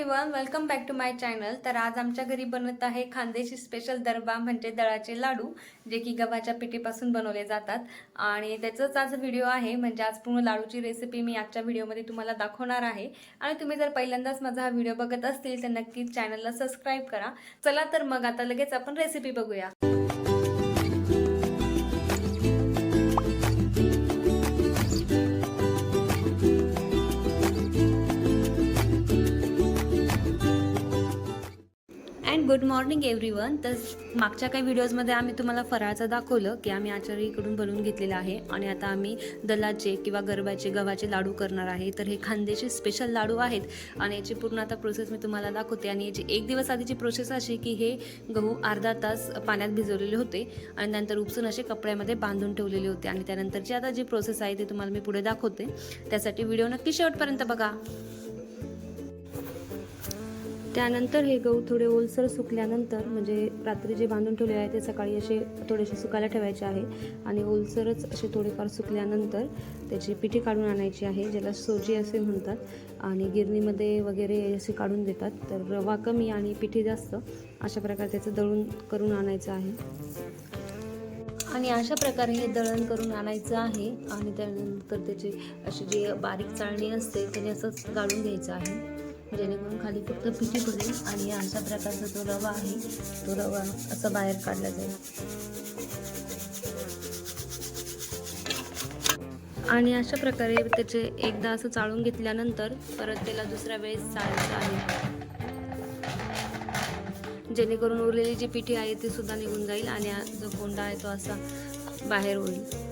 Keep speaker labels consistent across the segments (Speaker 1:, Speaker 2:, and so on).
Speaker 1: Everyone welcome back to my channel तर आज आमच्या घरी बनत आहे खांदेशी स्पेशल दरबा म्हणजे दळाचे लाडू जे की गव्हाच्या पिठीपासून बनवले जातात. आणि त्याचाच आज व्हिडिओ आहे म्हणजे आज पूर्ण लाडूची रेसिपी मी आजच्या व्हिडिओमध्ये तुम्हाला दाखवणार आहे. आणि तुम्ही जर पहिल्यांदाच माझा हा व्हिडिओ बघत असतील तर नक्कीच चॅनलला सबस्क्राईब करा. चला तर मग आता लगेच आपण रेसिपी बघूया. गुड मॉर्निंग एव्हरीवन तर मागच्या काही व्हिडिओजमध्ये आम्ही तुम्हाला फराळचं दाखवलं की आम्ही आचार्यकडून बनवून घेतलेलं आहे. आणि आता आम्ही दलाचे किंवा गरबाचे गव्हाचे लाडू करणार आहे. तर हे खांद्याचे स्पेशल लाडू आहेत. आणि याची पूर्ण आता प्रोसेस मी तुम्हाला दाखवते. आणि याची एक दिवस आधीची प्रोसेस अशी की हे गहू अर्धा तास पाण्यात भिजवलेले होते. आणि नंतर उपसून असे कपड्यामध्ये बांधून ठेवलेले होते. आणि त्यानंतरची आता जी प्रोसेस आहे ती तुम्हाला मी पुढे दाखवते. त्यासाठी व्हिडिओ नक्की शेवटपर्यंत बघा. त्यानंतर हे गहू थोडे ओलसर सुकल्यानंतर म्हणजे रात्री जे बांधून ठेवले आहे ते सकाळी असे थोडेसे सुकायला ठेवायचे आहे. आणि ओलसरच असे थोडेफार सुकल्यानंतर त्याची पिठी काढून आणायची आहे ज्याला सोजी असे म्हणतात. आणि गिरणीमध्ये वगैरे असे काढून देतात. तर रवा कमी आणि पिठी जास्त अशा प्रकारे त्याचं दळून करून आणायचं आहे. आणि अशा प्रकारे हे दळण करून आणायचं आहे. आणि त्यानंतर त्याची अशी जी बारीक चाळणी असते त्याने असंच गाळून घ्यायचं आहे. जेणेकरून खाली फक्त पिठी पडेल आणि अशा प्रकारचा जो रवा आहे तो रवा असा बाहेर काढला जाईल. आणि अशा प्रकारे त्याचे एकदा असं चाळून घेतल्यानंतर परत त्याला दुसऱ्या वेळेस चाळायचं आहे. जेणेकरून उरलेली जी पिठी आहे ती सुद्धा निघून जाईल आणि जो कोंडा आहे तो असा बाहेर होईल.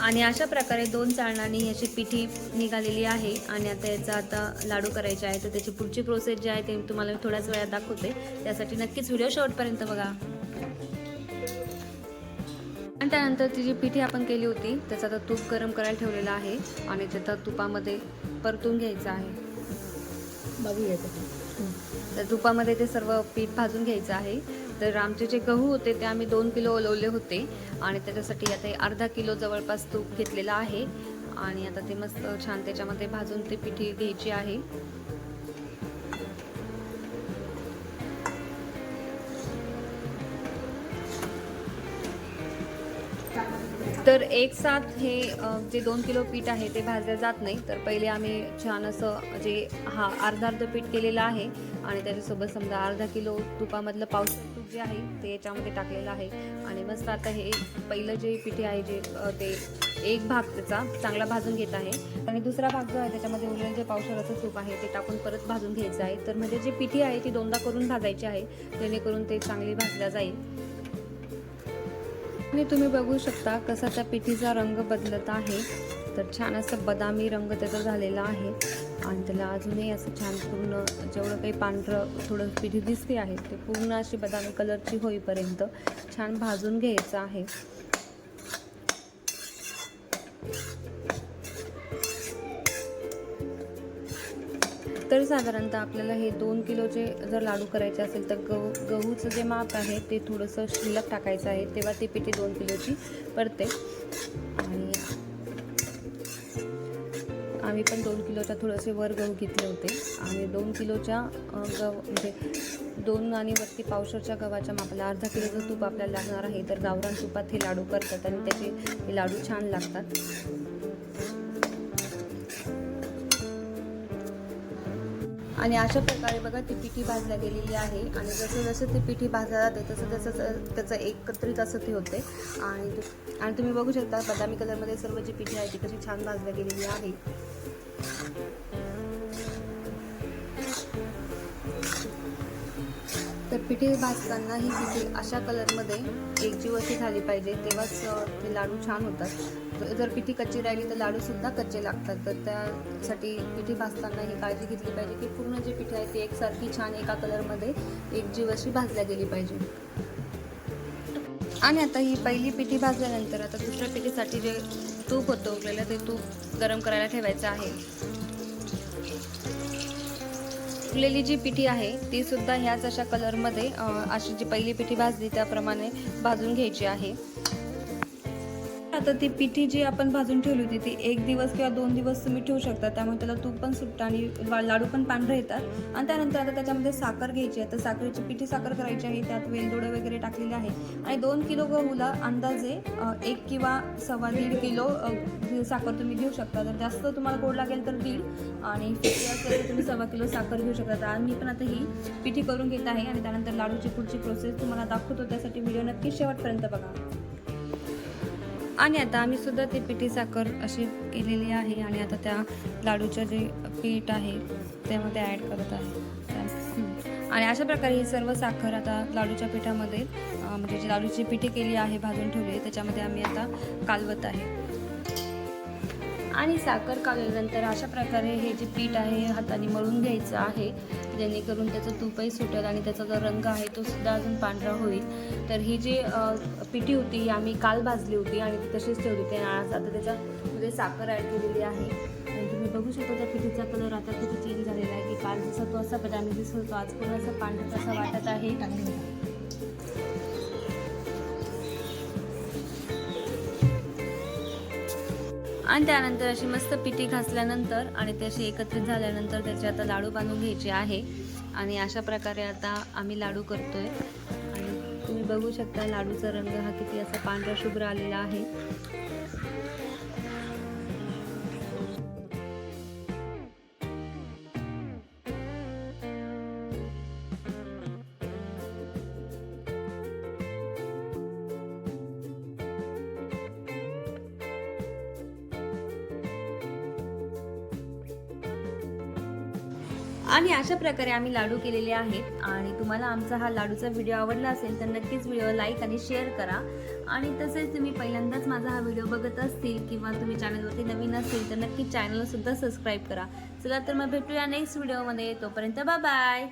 Speaker 1: आणि अशा प्रकारे दोन चाळणांनी याची पिठी निघालेली आहे आणि आता याचा आता लाडू करायचे आहे तर त्याची पुढची प्रोसेस जी आहे ते तुम्हाला मी थोड्याच वेळात दाखवते. त्यासाठी नक्कीच व्हिडिओ शेवटपर्यंत बघा. आणि त्यानंतर ती जी पिठी आपण केली होती त्याचा आता तूप गरम करायला ठेवलेला आहे आणि त्याचा तुपामध्ये परतून घ्यायचं आहे.
Speaker 2: बघू
Speaker 1: तर तुपामध्ये ते सर्व पीठ भाजून घ्यायचं आहे. तर आमचे जे गहू होते ते आम्ही दोन किलो ओलवले होते आणि त्याच्यासाठी आता हे अर्धा किलो जवळपास तूप घेतलेलं आहे. आणि आता ते मस्त छान त्याच्यामध्ये भाजून ते पिठी घ्यायची आहे. तर एक साथ हे जे दोन किलो पीठ आहे ते भाजलं जात नाही. तर पहिले आम्ही छान असं जे हा अर्धा अर्ध पीठ केलेलं आहे. आणि त्याच्यासोबत समजा अर्धा किलो तुपामधलं पावसाळ तूप जे आहे ते याच्यामध्ये टाकलेलं आहे. आणि मस्त आता हे पहिलं जे पिठी आहे जे ते एक भाग त्याचा चांगला भाजून घेत आहे. आणि दुसरा भाग जो आहे त्याच्यामध्ये उरलेलं जे पावसाळ्याचं तूप आहे ते टाकून परत भाजून घ्यायचं आहे. तर म्हणजे जी पिठी आहे ती दोनदा करून भाजायची आहे जेणेकरून ते चांगली भाजल्या जाईल. आणि तुम्ही बघू शकता कसा त्या पिठीचा रंग बदलत आहे. तर छान असं बदामी रंग त्याचा झालेला आहे. आणि त्याला अजूनही असं छान पूर्ण जेवढं काही पांढरं थोडं पिठी दिसते आहे ते पूर्ण अशी बदामी कलरची होईपर्यंत छान भाजून घ्यायचं आहे. तर साधारणतः आपल्याला हे दोन किलोचे जर लाडू करायचे असेल तर गहू गहूचं जे माप आहे ते थोडंसं शिल्लक टाकायचं आहे. तेव्हा ती पिठी दोन किलोची पडते. आणि आम्ही पण दोन किलोच्या थोडेसे वर गहू घेतले होते. आणि दोन किलोच्या गव म्हणजे दोन आणि वरती पावशरच्या गव्हाच्या मापाला अर्धा किलोचं तूप आपल्याला लागणार आहे. तर गावरान तुपात हे लाडू करतात आणि त्याचे हे लाडू छान लागतात. आणि अशा प्रकारे बघा ती पिठी भाजल्या गेलेली आहे. आणि जसं जसं ती पिठी भाजल्या जाते तसं तसं त्याचं एकत्रित असं ते होते. आणि आणि तुम्ही बघू शकता बदामी कलरमध्ये सर्व जी पिठी आहे ती कशी छान भाजल्या गेलेली आहे तर पिठी भाजताना ही पिठी अशा कलरमध्ये एकजीव अशी झाली पाहिजे तेव्हाच ते लाडू छान होतात. जर पिठी कच्ची राहिली तर लाडूसुद्धा कच्चे लागतात. तर त्यासाठी पिठी भाजताना ही काळजी घेतली पाहिजे की पूर्ण जी पिठी आहे ती एकसारखी छान एका कलरमध्ये एकजीव अशी भाजल्या गेली पाहिजे. आणि आता ही पहिली पिठी भाजल्यानंतर आता दुसऱ्या पिठीसाठी जे तूप होतं उरलेलं ते तूप गरम करायला ठेवायचं आहे. उरलेली जी पिठी आहे ती सुद्धा ह्याच अशा कलरमध्ये अशी जी पहिली पिठी भाजली त्याप्रमाणे भाजून घ्यायची आहे.
Speaker 3: आता ती पिठी जी आपण भाजून ठेवली होती ती एक दिवस किंवा दोन दिवस तुम्ही ठेवू शकता. त्यामुळे त्याला तूप पण सुटतं आणि लाडू पण पांढरे येतात. आणि त्यानंतर आता त्याच्यामध्ये साखर घ्यायची आहे. तर साखरेची पिठी साखर करायची आहे. त्यात वेलदोडे वगैरे टाकलेले आहे आणि दोन किलो गहूला अंदाजे एक किंवा सव्वा दीड किलो साखर तुम्ही घेऊ शकता. जर जास्त तुम्हाला गोड लागेल तर दीड आणि असेल तर तुम्ही सव्वा किलो साखर घेऊ शकता. तर मी पण आता ही पिठी करून घेत आहे. आणि त्यानंतर लाडूची पुढची प्रोसेस तुम्हाला दाखवतो. त्यासाठी व्हिडिओ नक्की शेवटपर्यंत बघा.
Speaker 1: आणि आता आम्ही सुद्धा ते पिठी साखर अशी केलेली आहे आणि आता त्या लाडूचं जे पीठ आहे त्यामध्ये ॲड करत आहे. आणि अशा प्रकारे ही सर्व साखर आता लाडूच्या पिठामध्ये म्हणजे जी लाडूची पिठी केली आहे भाजून ठेवली आहे त्याच्यामध्ये आम्ही आता कालवत आहे. आणि साखर कालवल्यानंतर अशा प्रकारे हे जे पीठ आहे हाताने मळून घ्यायचं आहे. जेणेकरून त्याचं तूपही सुटेल आणि त्याचा जो रंग आहे तो सुद्धा अजून पांढरा होईल. तर ही जी पिठी होती ही आम्ही काल भाजली होती आणि ती तशीच ठेवली होती. आणि आज आता त्याच्यामध्ये साखर ॲड केलेली आहे. आणि तुम्ही बघू शकता त्या पिठीचा कलर आता किती चेंज झालेला आहे की काल जसा तो असा बदामी दिसत होतो आज पूर्ण असं पांढरा तसा वाटत आहे. आणि त्यानंतर अशी मस्त पिठी घासल्यानंतर आणि ते अशी एकत्रित झाल्यानंतर त्याचे आता लाडू बांधून घ्यायचे आहे. आणि अशा प्रकारे आता आम्ही लाडू करतोय. आणि तुम्ही बघू शकता लाडूचा रंग हा किती असा पांढरा शुभ्र आलेला आहे. आणि अशा प्रकारे आम्ही लाडू केलेले आहेत. आणि तुम्हाला आमचा हा लाडूचा व्हिडिओ आवडला असेल तर नक्कीच व्हिडिओ लाईक आणि शेअर करा. आणि तसेच तुम्ही पहिल्यांदाच माझा हा व्हिडिओ बघत असतील किंवा तुम्ही चॅनलवरती नवीन असतील तर नक्की चॅनलसुद्धा सबस्क्राईब करा. चला तर मग भेटूया नेक्स्ट व्हिडिओमध्ये तोपर्यंत बाय बाय